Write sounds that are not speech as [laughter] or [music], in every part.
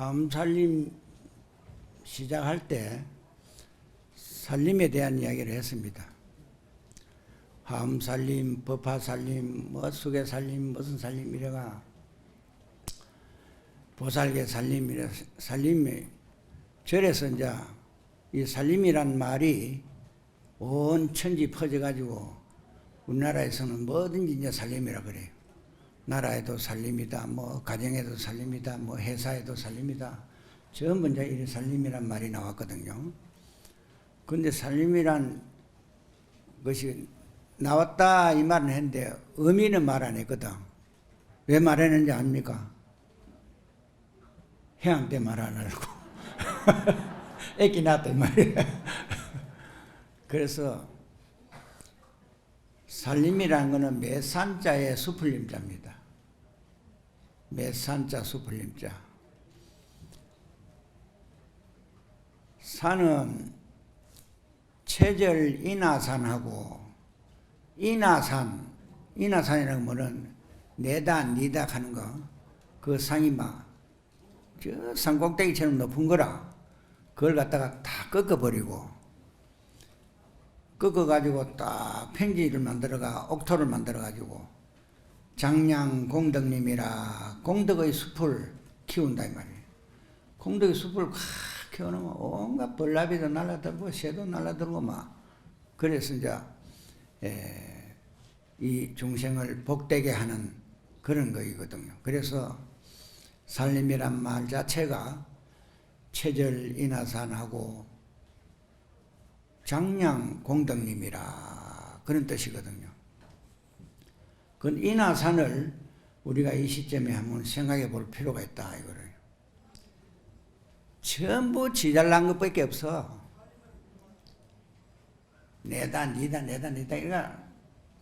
함살림 시작할 때 살림에 대한 이야기를 했습니다. 함살림, 법화살림, 뭐 수계살림, 무슨 살림 이래가 보살계 살림 이래 살림이 절에서 이제 이 살림이란 말이 온 천지 퍼져가지고 우리나라에서는 뭐든지 이제 살림이라 그래요. 나라에도 살림이다, 뭐 가정에도 살림이다, 뭐 회사에도 살림이다. 전부 이제 이 살림이란 말이 나왔거든요. 근데 살림이란 것이 나왔다 이 말은 했는데 의미는 말 안 했거든. 왜 말했는지 압니까? 해양 때 말 안 하려고. [laughs] 애기 낳았단 말이야. [laughs] 그래서 살림이라는 것은 매산자의 수풀림자입니다. 매산자 수풀림자. 산은 체절 인하산하고 인하산, 인하산이라는 거는 내다 니다 하는 거. 그 상이 막, 저 산꼭대기처럼 높은 거라. 그걸 갖다가 다 꺾어버리고, 꺾어가지고 딱 평지를 만들어가, 옥토를 만들어가지고, 장량 공덕님이라 공덕의 숲을 키운다, 이 말이에요. 공덕의 숲을 콱 키워놓으면 온갖 벌나비도 날라들고, 새도 날라들고, 막. 그래서 이제, 에, 이 중생을 복되게 하는 그런 거이거든요. 그래서 살림이란 말 자체가 체절 인하산하고 장량 공덕님이라 그런 뜻이거든요. 그 인하산을 우리가 이 시점에 한번 생각해 볼 필요가 있다 이거를. 전부 지잘난 것밖에 없어. 내다 니다 내다 니다 이거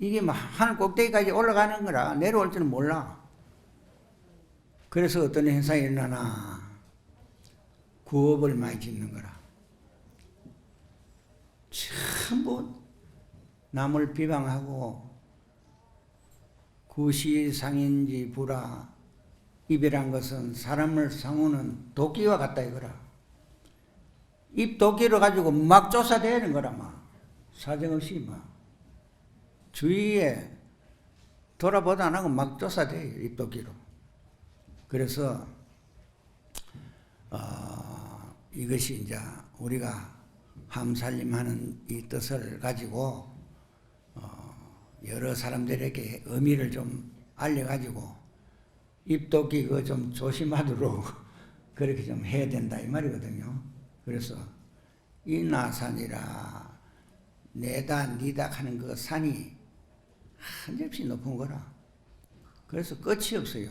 이게 막 하늘 꼭대기까지 올라가는 거라 내려올 줄은 몰라. 그래서 어떤 현상이 일어나나 구업을 많이 짓는 거라. 전부 남을 비방하고 구시상인지 부라 입이란 것은 사람을 상우는 도끼와 같다 이거라. 입 도끼를 가지고 막 쫓아대는 거라 막 사정없이 막 주위에 돌아보도 안 하고 막 쫓아대요 입 도끼로. 그래서 어, 이것이 이제 우리가 함살림하는 이 뜻을 가지고 어, 여러 사람들에게 의미를 좀 알려가지고 입도끼 그좀 조심하도록 [laughs] 그렇게 좀 해야 된다 이 말이거든요. 그래서 인하산이라 내다 니다 하는 그 산이 한접시 높은 거라. 그래서 끝이 없어요.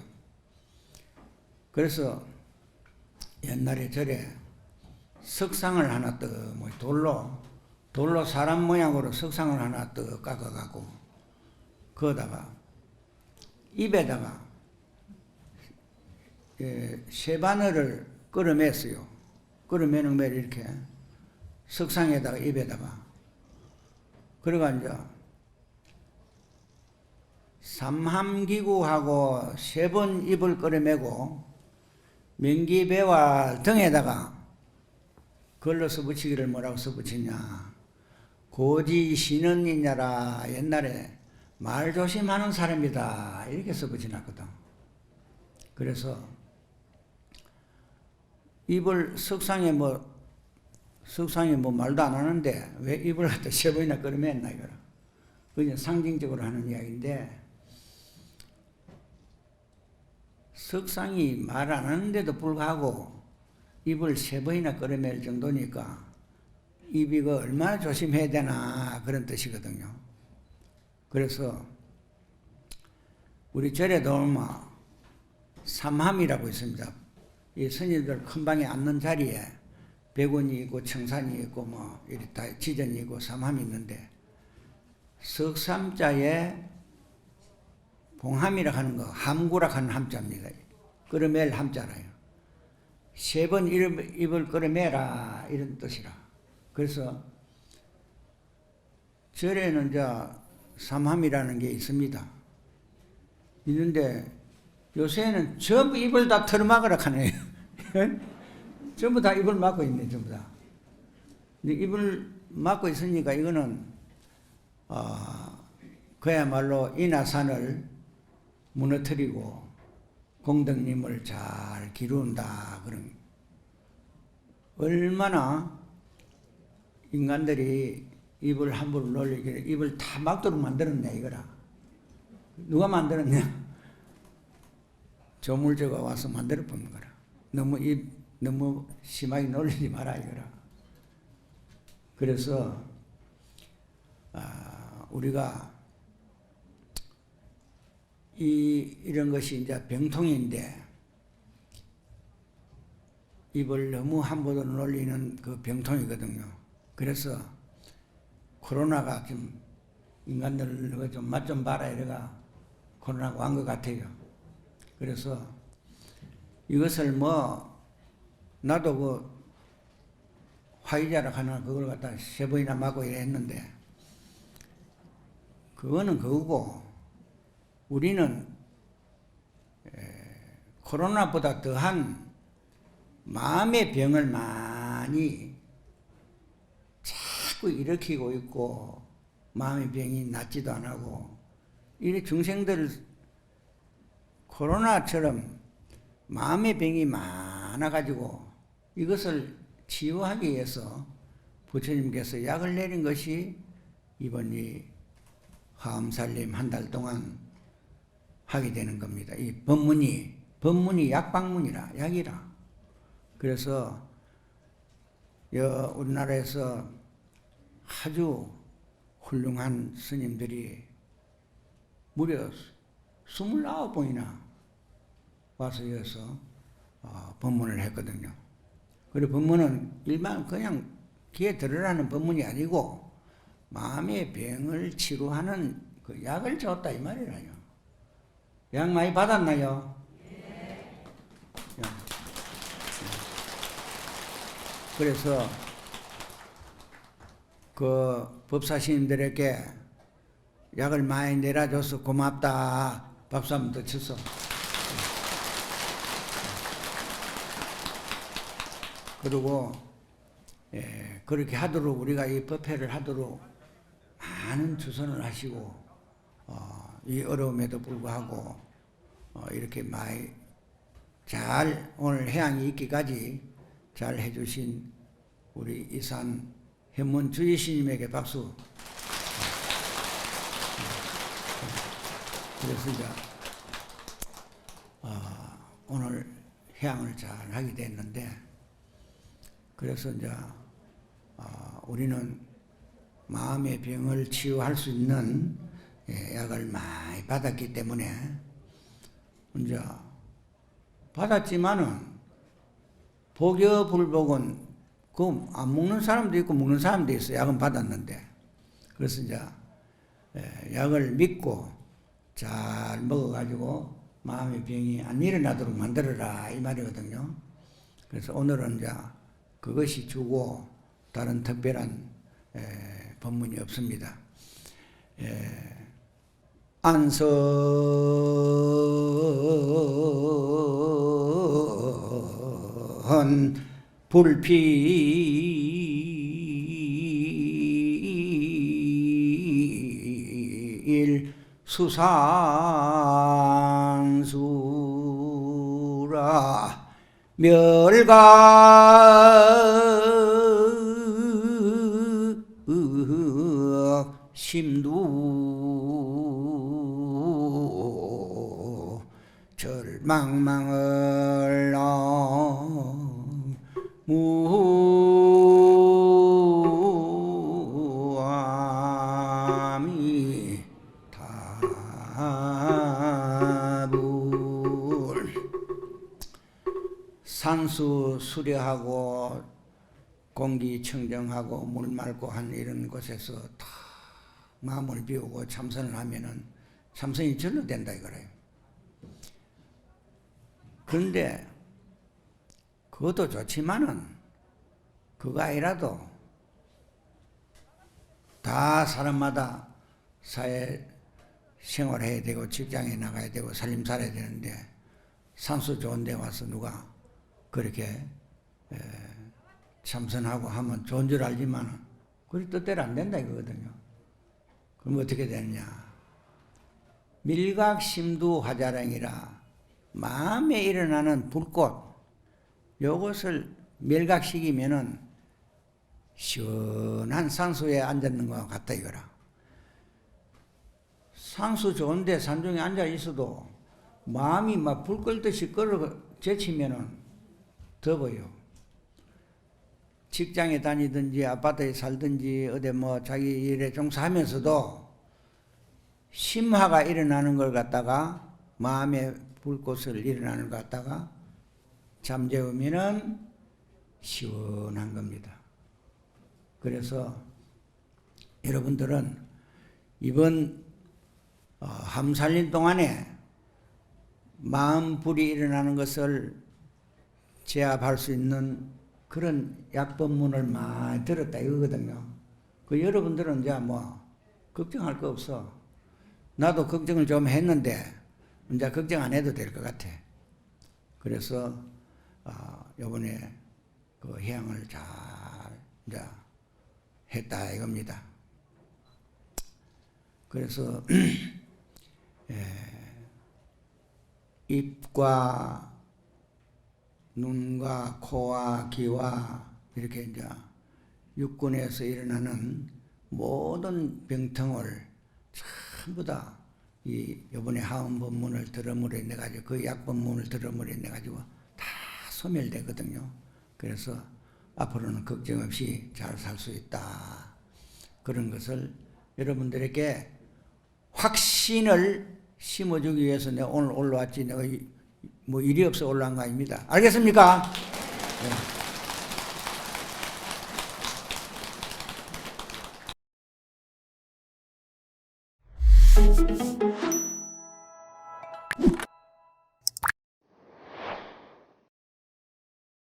그래서 옛날에 절에 석상을 하나 떠, 뭐 돌로, 돌로 사람 모양으로 석상을 하나 떠 깎아갖고, 거다가, 입에다가, 예, 쇠바늘을 끌어맸어요. 끌어매는 매를 이렇게, 석상에다가 입에다가. 그래가 이제, 삼함기구하고 세 번 입을 끌어매고, 명기배와 등에다가 걸러서 붙이기를 뭐라고 써 붙이냐. 고지 신은이냐라 옛날에 말 조심하는 사람이다. 이렇게 써붙여놨거든. 그래서 입을 석상에 뭐, 석상에 뭐 말도 안 하는데 왜 입을 갖다 세 번이나 끌어맸나 이거라. 그냥 상징적으로 하는 이야기인데 석상이 말 안 하는데도 불구하고 입을 세 번이나 끌어맬 정도니까 입이 그 얼마나 조심해야 되나 그런 뜻이거든요. 그래서 우리 절에도 얼마 삼함이라고 있습니다. 이 스님들 큰 방에 앉는 자리에 백원이 있고 청산이 있고 뭐 이렇게 다 지전이 있고 삼함이 있는데 석삼자에 봉함이라 하는 거 함구라 하는 함자입니다. 끌어맬 함자라요. 세 번 입을 끌어매라 이런 뜻이라. 그래서 절에는 이제 삼함이라는 게 있습니다. 있는데 요새는 전부 입을 다 털어막으라 하네요. 예? [laughs] 전부 다 입을 막고 있네, 전부 다. 근데 입을 막고 있으니까 이거는, 어, 그야말로 인하산을 무너뜨리고 공덕님을 잘 기른다, 그런. 얼마나 인간들이 입을 함부로 놀리게, 입을 다 막도록 만들었냐, 이거라. 누가 만들었냐? 조물주가 와서 만들어 본 거라. 너무 입 너무 심하게 놀리지 마라 이거라. 그래서 아, 우리가 이 이런 것이 이제 병통인데 입을 너무 함부로 놀리는 그 병통이거든요. 그래서 코로나가 좀 인간들 좀맛 좀 봐라 이래가 코로나가 온 것 같아요. 그래서 이것을 뭐 나도 그 화이자라 하나 그걸 갖다 세 번이나 맞고 이랬는데 그거는 그거고 우리는 에, 코로나보다 더한 마음의 병을 많이 자꾸 일으키고 있고 마음의 병이 낫지도 안 하고 이 중생들 코로나처럼 마음의 병이 많아가지고 이것을 치유하기 위해서 부처님께서 약을 내린 것이 이번 이 화엄살림 한 달 동안 하게 되는 겁니다. 이 법문이, 법문이 약방문이라, 약이라. 그래서 여 우리나라에서 아주 훌륭한 스님들이 무려 29번이나 와서 여기서 어, 법문을 했거든요. 그리고 법문은 일반 그냥 귀에 들으라는 법문이 아니고 마음의 병을 치료하는 그 약을 줬다 이 말이라요. 약 많이 받았나요? 약. 그래서 그 법사신들에게 약을 많이 내려줘서 고맙다. 박수 한 번 더 쳐서. 그리고 예, 그렇게 하도록 우리가 이 법회를 하도록 많은 주선을 하시고 어, 이 어려움에도 불구하고 어, 이렇게 많이 잘 오늘 해양이 있기까지 잘 해주신 우리 이산 현문 주의스님에게 박수. 그래서 이제 어, 오늘 해양을 잘 하게 됐는데 그래서 이제 어, 우리는 마음의 병을 치유할 수 있는 예, 약을 많이 받았기 때문에 이제 받았지만은 복여 불복은 그 안 먹는 사람도 있고 먹는 사람도 있어 약은 받았는데 그래서 이제 예, 약을 믿고 잘 먹어가지고 마음의 병이 안 일어나도록 만들어라 이 말이거든요. 그래서 오늘은 이제 그것이 주고 다른 특별한 에, 법문이 없습니다. 에, 안선 불필 수상수라 멸각 심두 절망망을 다불 산수 수려하고 공기 청정하고 물 맑고 한 이런 곳에서 다 마음을 비우고 참선을 하면은 참선이 절로 된다 이거래요. 그런데 그것도 좋지만은 그거 아니라도 다 사람마다 사회 생활해야 되고 직장에 나가야 되고 살림 살아야 되는데 산수 좋은 데 와서 누가 그렇게 에, 참선하고 하면 좋은 줄 알지만 그리 뜻대로 안 된다 이거거든요. 그럼 어떻게 되느냐? 밀각심두 화자랑이라 마음에 일어나는 불꽃 요것을 멸각시키면은 시원한 상수에 앉았는 것 같다 이거라. 상수 좋은데 산중에 앉아 있어도 마음이 막 불 끌듯이 끌어 제치면은 덮어요. 직장에 다니든지 아파트에 살든지 어디 뭐 자기 일에 종사하면서도 심화가 일어나는 걸 갖다가 마음에 불꽃을 일어나는 걸 갖다가 잠재우면은 시원한 겁니다. 그래서 여러분들은 이번 어, 함살림 동안에 마음 불이 일어나는 것을 제압할 수 있는 그런 약법문을 많이 들었다 이거거든요. 그 여러분들은 이제 뭐 걱정할 거 없어. 나도 걱정을 좀 했는데 이제 걱정 안 해도 될 것 같아. 그래서 어, 이번에 그 해양을 잘 이제 했다 이겁니다. 그래서 [clears throat] 예, 입과 눈과 코와 귀와 이렇게 이제 육군에서 일어나는 모든 병통을 전부 다이 이번에 하원 법문을 들음으로 인해 가지고 그 약 법문을 들음으로 인해 가지고 다 소멸되거든요. 그래서 앞으로는 걱정 없이 잘 살 수 있다. 그런 것을 여러분들에게 확신을 심어주기 위해서 내가 오늘 올라왔지 내가 이- 뭐 일이 없어 올라온 거 아닙니다. 알겠습니까? 네.